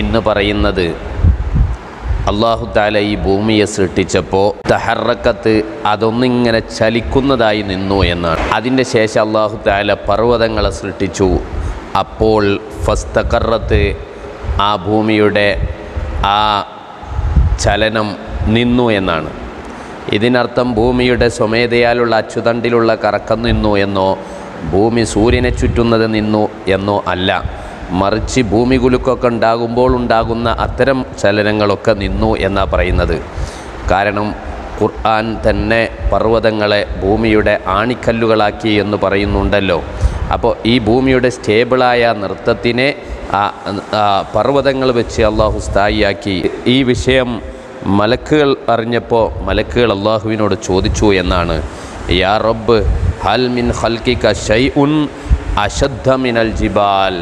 ഇന്ന് പറയുന്നത് അള്ളാഹു താല ഈ ഭൂമിയെ സൃഷ്ടിച്ചപ്പോൾ തഹറക്കത്ത് അതൊന്നിങ്ങനെ ചലിക്കുന്നതായി നിന്നു എന്നാണ്. അതിന്റെ ശേഷം അള്ളാഹു താല പർവതങ്ങളെ സൃഷ്ടിച്ചു. അപ്പോൾ ഫസ്തക്കറത്ത് ആ ഭൂമിയുടെ ആ ചലനം നിന്നു എന്നാണ്. ഇതിനർത്ഥം ഭൂമിയുടെ സ്വമേധയാലുള്ള അച്ചുതണ്ടിലുള്ള കറക്കം നിന്നു എന്നോ ഭൂമി സൂര്യനെ ചുറ്റുന്നത് നിന്നു എന്നോ അല്ല. മറിച്ച് ഭൂമി കുലുക്കൊക്കെ ഉണ്ടാകുമ്പോൾ ഉണ്ടാകുന്ന അത്തരം ചലനങ്ങളൊക്കെ നിന്നു എന്നാണ് പറയുന്നത്. കാരണം ഖുർആൻ തന്നെ പർവതങ്ങളെ ഭൂമിയുടെ ആണിക്കല്ലുകളാക്കി എന്ന് പറയുന്നുണ്ടല്ലോ. അപ്പോൾ ഈ ഭൂമിയുടെ സ്റ്റേബിളായ നൃത്തത്തിനെ പർവതങ്ങൾ വെച്ച് അള്ളാഹു സ്ഥായിയാക്കി. ഈ വിഷയം മലക്കുകൾ അറിഞ്ഞപ്പോൾ മലക്കുകൾ അള്ളാഹുവിനോട് ചോദിച്ചു എന്നാണ്. യാ റബ്ബ് ഹൽ മിൻ ഹൽക്കിക്ക ഷൈ ഉൻ അശദ്ധ മിനൽ ജിബാൽ.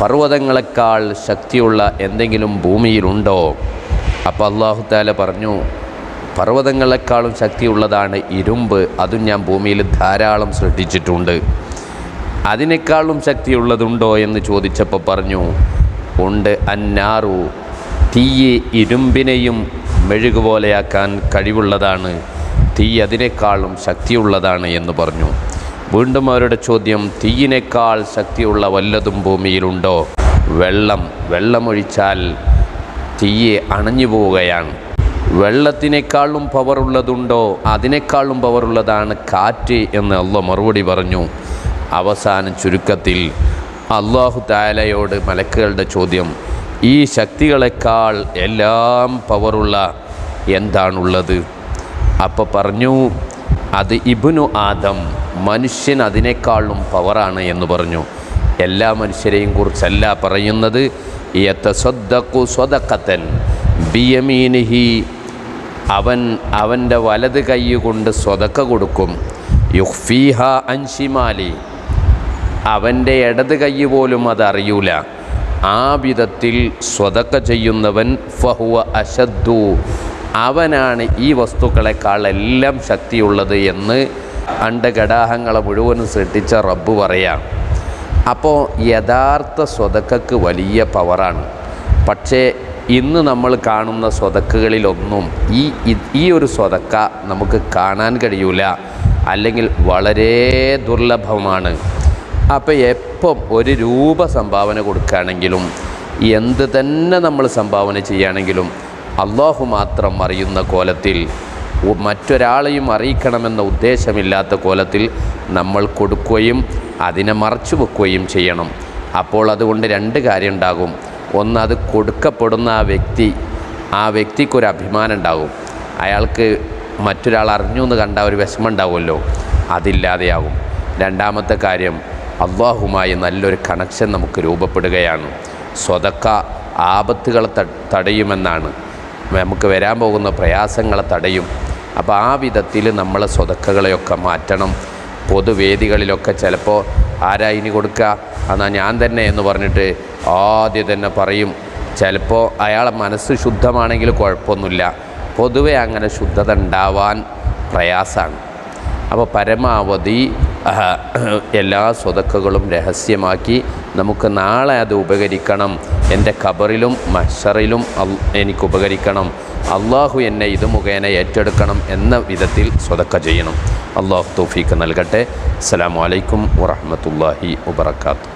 പർവതങ്ങളെക്കാൾ ശക്തിയുള്ള എന്തെങ്കിലും ഭൂമിയിലുണ്ടോ? അപ്പോൾ അള്ളാഹു താല പറഞ്ഞു പർവതങ്ങളെക്കാളും ശക്തിയുള്ളതാണ് ഇരുമ്പ്. അതും ഞാൻ ഭൂമിയിൽ ധാരാളം സൃഷ്ടിച്ചിട്ടുണ്ട്. അതിനേക്കാളും ശക്തിയുള്ളതുണ്ടോ? എന്ന് ചോദിച്ചപ്പോൾ പറഞ്ഞു ഉണ്ട്. അന്നാറു തീയെ ഇരുമ്പിനെയും മെഴുകുപോലെയാക്കാൻ കഴിവുള്ളതാണ്. തീ അതിനേക്കാളും ശക്തിയുള്ളതാണ് എന്ന് പറഞ്ഞു. വീണ്ടും അവരുടെ ചോദ്യം തീയിനേക്കാൾ ശക്തിയുള്ള വല്ലതും ഭൂമിയിലുണ്ടോ? വെള്ളം വെള്ളമൊഴിച്ചാൽ തീയെ അണഞ്ഞു പോവുകയാണ്. വെള്ളത്തിനേക്കാളും പവറുള്ളതുണ്ടോ അതിനേക്കാളും പവറുള്ളതാണ് കാറ്റ് എന്ന് അള്ളാഹ് മറുപടി പറഞ്ഞു. അവസാന ചുരുക്കത്തിൽ അള്ളാഹു താലയോട് മലക്കുകളുടെ ചോദ്യം ഈ ശക്തികളെക്കാൾ എല്ലാം പവറുള്ള എന്താണുള്ളത്? അപ്പോൾ പറഞ്ഞു അത് ഇബുനു ആദം മനുഷ്യൻ അതിനേക്കാളും പവറാണ് എന്ന് പറഞ്ഞു. എല്ലാ മനുഷ്യരെയും കുറിച്ചല്ല പറയുന്നത് ബിയമീനിഹി. അവൻ അവന്റെ വലത് കൈ കൊണ്ട് സ്വതക്ക കൊടുക്കും. യുഹ്ഫീഹ അൻഷിമാലി അവന്റെ ഇടത് കൈ പോലും അതറിയൂല ആ വിധത്തിൽ സ്വതക്ക ചെയ്യുന്നവൻ ഫഹുവ അശദ്ദു. അവനാണ് ഈ വസ്തുക്കളെക്കാൾ എല്ലാം ശക്തിയുള്ളത് എന്ന് അണ്ടഘടാഹങ്ങളെ മുഴുവനും സൃഷ്ടിച്ച റബ്ബ് പറയാം. അപ്പോൾ യഥാർത്ഥ സ്വതക്കക്ക് വലിയ പവറാണ്. പക്ഷേ ഇന്ന് നമ്മൾ കാണുന്ന സ്വതക്കുകളിലൊന്നും ഈ ഈ ഒരു സ്വതക്ക നമുക്ക് കാണാൻ കഴിയൂല. അല്ലെങ്കിൽ വളരെ ദുർലഭമാണ്. അപ്പോൾ എപ്പം ഒരു രൂപ സംഭാവന കൊടുക്കുകയാണെങ്കിലും എന്ത് തന്നെ നമ്മൾ സംഭാവന ചെയ്യുകയാണെങ്കിലും അള്ളാഹു മാത്രം അറിയുന്ന കോലത്തിൽ മറ്റൊരാളെയും അറിയിക്കണമെന്ന ഉദ്ദേശമില്ലാത്ത കോലത്തിൽ നമ്മൾ കൊടുക്കുകയും അതിനെ മറച്ചു വെക്കുകയും ചെയ്യണം. അപ്പോൾ അതുകൊണ്ട് രണ്ട് കാര്യം ഉണ്ടാകും. ഒന്ന് അത് കൊടുക്കപ്പെടുന്ന ആ വ്യക്തി ആ വ്യക്തിക്കൊരു അഭിമാനം ഉണ്ടാകും. അയാൾക്ക് മറ്റൊരാൾ അറിഞ്ഞു എന്ന് കണ്ട ഒരു വിഷമം ഉണ്ടാവുമല്ലോ. അതില്ലാതെയാവും രണ്ടാമത്തെ കാര്യം അള്ളാഹുമായി നല്ലൊരു കണക്ഷൻ നമുക്ക് രൂപപ്പെടുകയാണ്. സ്വതക്ക ആപത്തുകൾ തടയുമെന്നാണ്. നമുക്ക് വരാൻ പോകുന്ന പ്രയാസങ്ങളെ തടയും. അപ്പോൾ ആ വിധത്തിൽ നമ്മൾ സ്വതക്കകളെയൊക്കെ മാറ്റണം. പൊതുവേദികളിലൊക്കെ ചിലപ്പോൾ ആരാ ഇനി കൊടുക്കുക എന്നാൽ ഞാൻ തന്നെ എന്ന് പറഞ്ഞിട്ട് ആദ്യം തന്നെ പറയും. ചിലപ്പോൾ അയാളെ മനസ്സ് ശുദ്ധമാണെങ്കിൽ കുഴപ്പമൊന്നുമില്ല. പൊതുവെ അങ്ങനെ ശുദ്ധത ഉണ്ടാവാൻ പ്രയാസമാണ്. അപ്പോൾ പരമാവധി എല്ലാ സ്വതക്കുകളും രഹസ്യമാക്കി നമുക്ക് നാളെ അത് ഉപകരിക്കണം. എന്റെ ഖബറിലും മഷറിലും എനിക്ക് ഉപകരിക്കണം. അള്ളാഹു എന്നെ ഇത് മുഖേന ഏറ്റെടുക്കണം എന്ന വിധത്തിൽ സ്വതക്ക ചെയ്യണം. അള്ളാഹു തൗഫീക്ക് നൽകട്ടെ. അസ്സാം വലൈക്കും വറഹ്മത്തുള്ളാഹി വബറകാതുഹു.